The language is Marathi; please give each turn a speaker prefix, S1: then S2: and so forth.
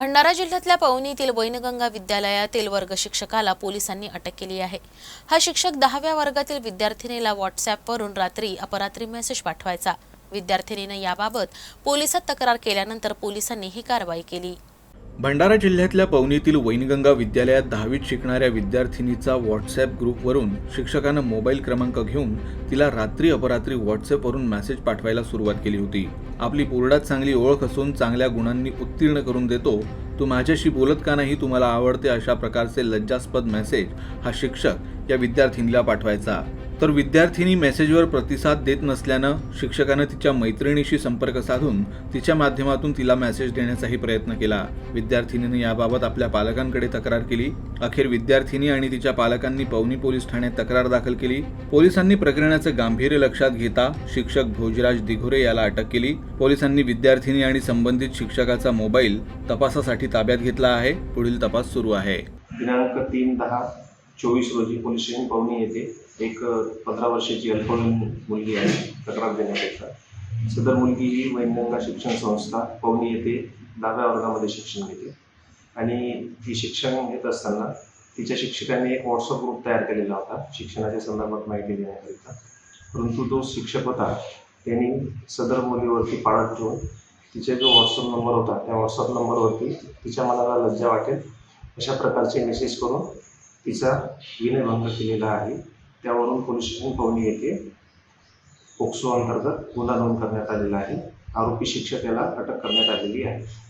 S1: भंडारा जिल्ह्यातल्या पवनीतील वैनगंगा विद्यालयातील वर्ग शिक्षकाला पोलिसांनी अटक केली आहे. हा शिक्षक दहाव्या वर्गातील विद्यार्थिनीला व्हॉट्सअपवरून रात्री अपरात्री मेसेज पाठवायचा. विद्यार्थिनीनं याबाबत पोलिसात तक्रार केल्यानंतर पोलिसांनी ही कारवाई केली.
S2: भंडारा जिल्ह्यातल्या पवनीतील वैनगंगा विद्यालयात दहावीत शिकणाऱ्या विद्यार्थिनीचा व्हॉट्सॲप ग्रुपवरून शिक्षकानं मोबाईल क्रमांक घेऊन तिला रात्री अपरात्री व्हॉट्सॲपवरून मेसेज पाठवायला सुरुवात केली होती. आपली बोर्डात चांगली ओळख असून चांगल्या गुणांनी उत्तीर्ण करून देतो. तू माझ्याशी बोलत का नाही तुम्हाला आवडते अशा प्रकारचे लज्जास्पद मेसेज हा शिक्षक या विद्यार्थिनीला पाठवायचा. तर विद्यार्थिनी मेसेजवर प्रतिसाद देत नसल्यानं शिक्षकानं तिच्या मैत्रिणीशी संपर्क साधून तिच्या माध्यमातून तिला मेसेज देण्याचाही प्रयत्न केला. विद्यार्थिनीनं याबाबत आपल्या पालकांकडे तक्रार केली. अखेर विद्यार्थिनी आणि तिच्या पालकांनी पवनी पोलीस ठाण्यात तक्रार दाखल केली. पोलिसांनी प्रकरणाचं गांभीर्य लक्षात घेता शिक्षक भोजराज दिघोरे याला अटक केली. पोलिसांनी विद्यार्थिनी आणि संबंधित शिक्षकाचा मोबाईल तपासासाठी ताब्यात घेतला आहे. पुढील तपास सुरू आहे.
S3: दिनांक तीन दहा चोवीस रोजी पोलीस स्टेशन पवनी येथे एक पंधरा वर्षाची अल्पवयीन मुलगी आहे तक्रार देण्यात येतात सदर मुलगी ही वैनगंगा शिक्षण संस्था पवनी येथे दहाव्या वर्गामध्ये शिक्षण घेते. आणि ती शिक्षण घेत असताना तिच्या शिक्षकांनी एक व्हॉट्सअप ग्रुप तयार केलेला होता शिक्षणाच्या संदर्भात माहिती देण्याकरिता. परंतु जो शिक्षक होता त्यांनी सदर मुलीवरती पाळत ठेवून तिचे जो व्हॉट्सअप नंबर होता त्या व्हॉट्सअप नंबरवरती तिच्या मनाला लज्जा वाटेल अशा प्रकारचे मेसेज करून तिचा विनयभंग केलेला आहे. त्यावरून पोलीस स्टेशन पवनी येथे पोक्सो अंतर्गत गुन्हा नोंद करण्यात आलेला आहे. आरोपी शिक्षक याला अटक करण्यात आलेली आहे.